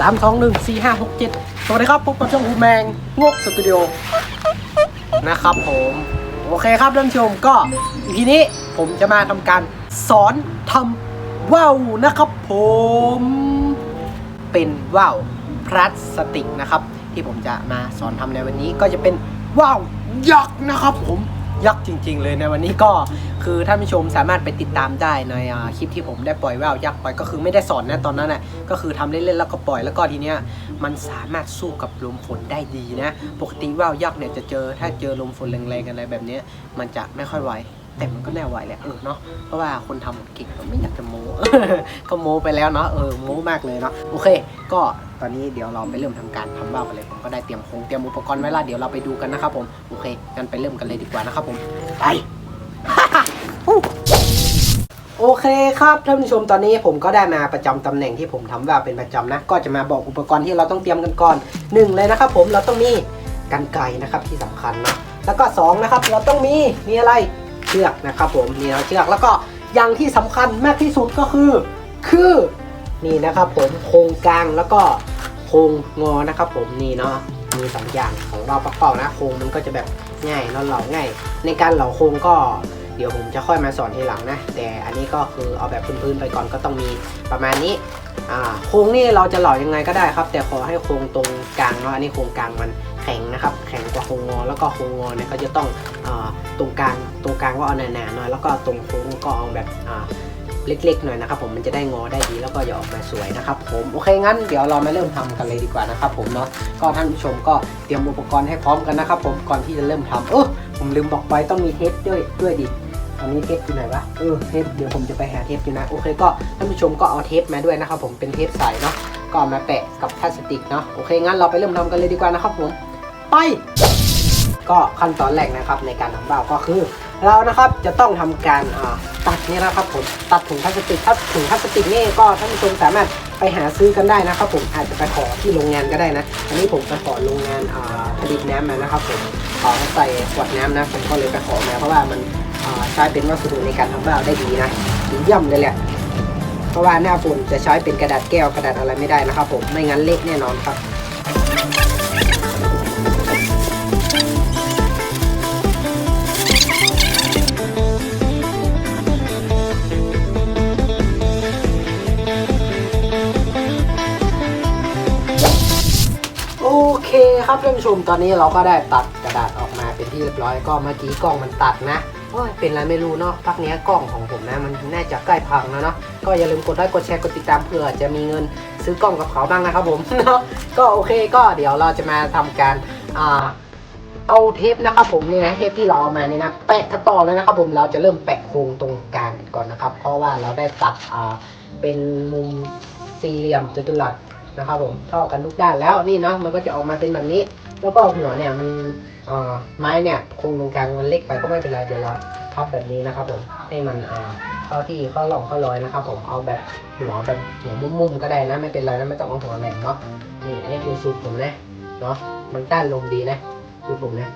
สามสองหนึ่งสี่ห้าหกเจ็ดสวัสดีครับพบกับช่องอูแมงงกสตูดิโอนะครับผม โอเคครับท่านผู้ชมก็ทีนี้ผมจะมาทำการสอนทำว่าวนะครับผม เป็นว่าวพลาสติกนะครับ ที่ผมจะมาสอนทำในวันนี้ก็จะเป็นว่าวยักษ์นะครับผม ยักษ์จริง ๆ เลยในวันนี้ก็คือท่านผู้ชมสามารถไปติดตามได้ในคลิปที่ผมได้ปล่อยว่าวยักษ์ไปก็คือไม่ได้สอนนะตอนนั้นน่ะก็คือทำเล่นๆแล้วก็ปล่อยแล้วก็ทีเนี้ยมันสามารถสู้กับลมฝนได้ดีนะ ปกติว่าวยักษ์เนี่ยจะเจอถ้าเจอลมฝนแรงๆอะไรแบบเนี้ยมันจะไม่ค่อยไหวแต่มันก็แน่ไหวแหละเออเนาะเพราะว่าคนทำเก่งก็ไม่อยากจะโม้ก็โม้ไปแล้วเนาะเออโม้มากเลยเนาะโอเค ก็ ตอนนี้เดี๋ยวเราไปเริ่มทำการทำว่าวกันเลย ผมก็ได้เตรียมคงเตรียมอุปกรณ์ไว้ละเดี๋ยวเราไปดูกันนะครับผมโอเคงั้นไปเริ่มกันเลยดีกว่านะครับผมไปโอเคครับท่านผู้ชมตอนนี้ผมก็ได้มาประจำตำแหน่งที่ผมทำว่าวเป็นประจำนะ ก็จะมาบอกอุปกรณ์ที่เราต้องเตรียมกันก่อนหนึ่งเลยนะครับผมเราต้องมีกันไกรนะครับที่สำคัญนะแล้วก็สองนะครับเราต้องมีมีอะไรเชือกนะครับผมมีเชือกแล้วก็อย่างที่สำคัญมากที่สุดก็คือ คือ นี่นะครับผมโครงกลางแล้วก็โครงงอนะครับผมนี่เนาะมีสองอย่างของเราประกอบนะโครงมันก็จะแบบง่ายเราเหลาง่าย ในการเหลาโครงก็เดี๋ยวผมจะค่อยมาสอนทีหลังนะ แต่อันนี้ก็คือเอาแบบพื้นๆไปก่อนก็ต้องมีประมาณนี้โครงนี่เราจะเหล่ายังไงก็ได้ครับ แต่ขอให้โครงตรงกลางเนาะอันนี้โครงกลางมันแข็งนะครับ แข็งกว่าโครงงอ แล้วก็โครงงอเนี่ยก็จะต้องอตรงกลางตรงกลางก็เอาหนาๆหน่อยแล้วก็ตรงโค้งก็เอาแบบ เล็กๆหน่อยนะครับผมมันจะได้งอได้ดีแล้วก็จะออกมาสวยนะครับผมโอเคงั้นเดี๋ยวเรามาเริ่มทำกันเลยดีกว่านะครับผมเนาะก็ท่านผู้ชมก็เตรียมอุปกรณ์ให้พร้อมกันนะครับผมก่อนที่จะเริ่มทำเออผมลืมบอกไปต้องมีเทปด้วยด้วยดิอันนี้เทปอยู่ไหนวะเออเทปเดี๋ยวผมจะไปหาเทปอยู่นะโอเคก็ท่านผู้ชมก็เอาเทปมาด้วยนะครับผมเป็นเทปใสเนาะก็มาแปะกับพลาสติกเนาะโอเคงั้นเราไปเริ่มทำกันเลยดีกว่านะครับผมไป ก็ขั้นตอนแรกนะครับในการทำบ่าวก็คือ เรานะครับจะต้องทำการตัดนี่นะครับผมตัดถุงพลาสติกถ้าถุงพลาสติกนี่ก็ท่านผู้ชมสามารถไปหาซื้อกันได้นะครับผมอาจจะไปขอที่โรงงานก็ได้นะ อันนี้ผมไปขอโรงงานผลิตน้ำมานะครับผมขอใส่ขวดน้ำนะผมก็เลยไปขอมาเพราะว่ามันใช้เป็นวัสดุในการทำบ่าได้ดีนะดีเยี่ยมเลยแหละเพราะว่าหน้าฝนจะใช้เป็นกระดาษแก้วกระดาษอะไรไม่ได้นะครับผมไม่งั้นเละแน่นอนครับ คครับท่านผู้ชมตอนนี้เราก็ได้ตัดกระดาษออกมาเป็นที่เรียบร้อยก็เมื่อกี้กล้องมันตัดนะโอ้ยเป็นไรไม่รู้เนาะพักเนี้ยกล้องของผมนะมันน่าจะใกล้พังแล้วเนาะก็อย่าลืมกดไลค์กดแชร์กดติดตามเพื่อจะมีเงินซื้อกล้องกับเขาบ้างนะครับผมเนาะก็โอเคก็เดี๋ยวเราจะมาทำการอ่าเอาเทปนะครับผมเนี่ยนะเทปที่เราเอามาเนี่ยนะแปะกันต่อเลยนะครับผมเราจะเริ่มแปะโครงตรงกลางก่อนนะครับ เพราะว่าเราได้ตัดอ่าเป็นมุมสี่เหลี่ยมจัตุรัส นะครับผมเท่ากันทุกด้านแล้วนี่เนาะมันก็จะออกมาเป็นแบบนี้ แล้วก็หัวเนี่ยมันเอ่อไม้เนี่ยโครงตรงกลางมันเล็กไปก็ไม่เป็นไรเดี๋ยวเราพับแบบนี้นะครับผมให้มันเข้าที่เข้าหล่องเข้ารอยนะครับผมเอาแบบหัวแบบหัวมุมๆก็ได้นะไม่เป็นไรนะไม่ต้องเอาหัวแหลมเนาะนี่อันนี้คือสูตรผมนะเนาะมันต้านลมดีนะสูตรผมนะ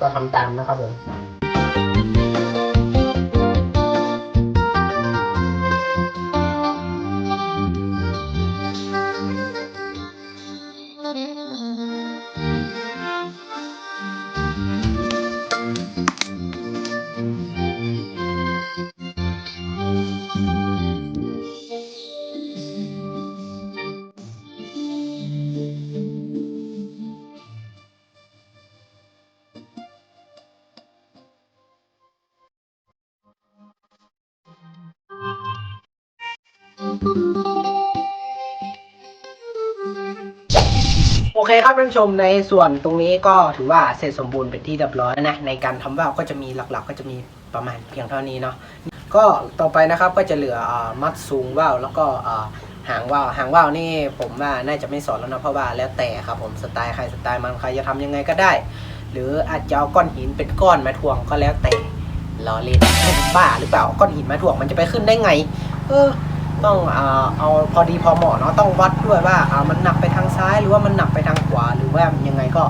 ก็ทำตามนะครับผม โอเคครับท่านผู้ชมในส่วนตรงนี้ก็ถือว่าเสร็จสมบูรณ์เป็นที่เรียบร้อยนะในการทำว่าวก็จะมีหลักๆ ก็จะมีประมาณเพียงเท่านี้เนาะก็ต่อไปนะครับก็จะเหลืออมัดสูงว่าวแล้วก็อ่าหางว่าวหางว่าวนี่ผมว่าน่าจะไม่สอนแล้วนะเพราะว่าแล้วแต่ครับผมสไตล์ใครสไตล์มันใครจะทำยังไงก็ได้ หรืออาจจะเอาก้อนหินเป็นก้อนมาถ่วงก็แล้วแต่ล้อเล่นบ้าหรือเปล่าเอาก้อนหินมาถ่วงมันจะไปขึ้นได้ไง เออ ต้องเอาพอดีพอเหมาะเนาะต้องวัดด้วยว่ามันหนักไปทางซ้ายหรือว่ามันหนักไปทางขวาหรือว่ายังไงก็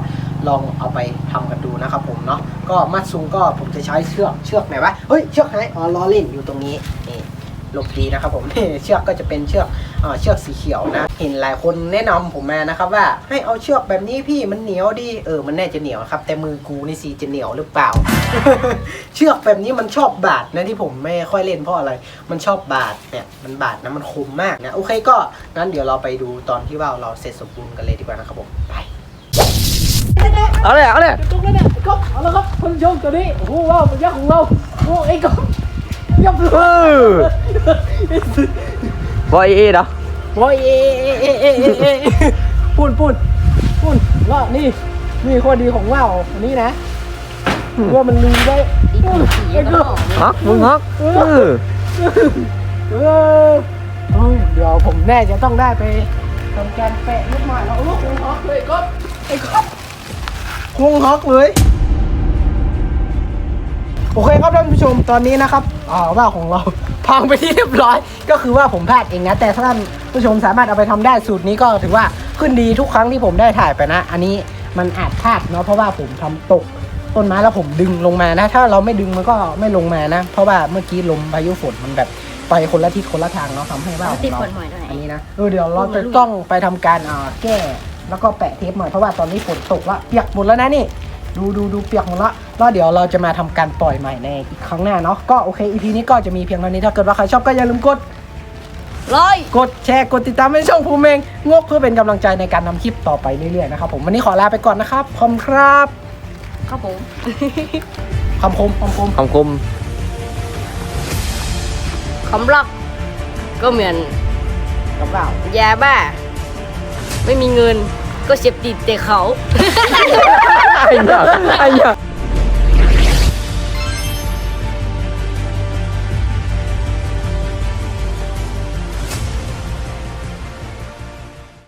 ลองเอาไปทำกันดูนะครับผมเนาะก็มัดซุงก็ผมจะใช้เชือกเชือกไหนวะเฮ้ยเชือกไหนอ๋อล้อเล่นอยู่ตรงนี้ หลบดีนะครับผมเชือกก็จะเป็นเชือกเอ่อเชือกสีเขียวนะ เห็นหลายคนแนะนำผมมานะครับว่าให้เอาเชือกแบบนี้พี่มันเหนียวดีเออมันแน่จะเหนียวครับ แต่มือกูนี่สิจะเหนียวหรือเปล่า เชือกแบบนี้มันชอบบาดนะที่ผมไม่ค่อยเล่นเพราะอะไร มันชอบบาดเนี่ยมันบาดนะมันคมมากนะโอเคก็งั้นเดี๋ยวเราไปดูตอนที่ว่าเราเสร็จสมบูรณ์กันเลยดีกว่านะครับผมไปเอาเลยเอาเลยตรงนั้นเนี่ยก็เอาละครับคุณผู้ชมตัวนี้โอ้โหว้าวเป็นยักษ์ของเราโอ้ไอ้ก็ยับ เลเอยอบอยเอเนาะโอ้ยเอเอเอเอเอเอปุ่นปุ่นปุ่นรอบนี่นี่ข้อดีของว่าวอันนี้นะว่ามันลืมได้ไอ้ก็ฮักมึงฮักเออเออเฮ้ยเดี๋ยวผมแน่จะต้องได้ไปทำการแปะลูกหมายเราลูกคงฮอกเลยก็ไอ้ก็คงฮอกเลย โอเคครับท่านผู้ชมตอนนี้นะครับอ่าว่าของเราพังไปที่เรียบร้อย ก็คือว่าผมพลาดเองนะ แต่ถ้าท่านผู้ชมสามารถเอาไปทำได้สูตรนี้ก็ถือว่าขึ้นดีทุกครั้งที่ผมได้ถ่ายไปนะ อันนี้มันอาจพลาดเนาะเพราะว่าผมทำตกต้นไม้แล้วผมดึงลงมานะ ถ้าเราไม่ดึงมันก็ไม่ลงมานะ เพราะว่าเมื่อกี้ลมพายุฝนมันแบบไปคนละทิศคนละทางเนาะทำให้ว่าของติดเราขนหมอยหน่อยอันนี้นะเออเดี๋ยวเราจะต้องไปทำการอ่าแก้ แล้วก็แปะเทปใหม่เพราะว่าตอนนี้ฝนตกละเปียกหมดแล้วนะนี่ ดูดูดูเปียกหมดละแล้วเดี๋ยวเราจะมาทำการปล่อยใหม่ในอีกครั้งหน้าเนาะก็โอเคอีพีนี้ก็จะมีเพียงเท่านี้ถ้าเกิดว่าใครชอบก็อย่าลืมกดร้อยกดแชร์กดติดตามให้ช่องภูมิเองงกเพื่อเป็นกำลังใจในการทำคลิปต่อไปเรื่อยๆนะครับผมวันนี้ขอลาไปก่อนนะครับขอบคุณครับครับผมคำคมคำคมคำคมคำรักก็เหมือนกับเรายาบ้า ไม่มีเงินก็เสพติดแต่เขา ไอ้เหี้ยไอ้เหี้ย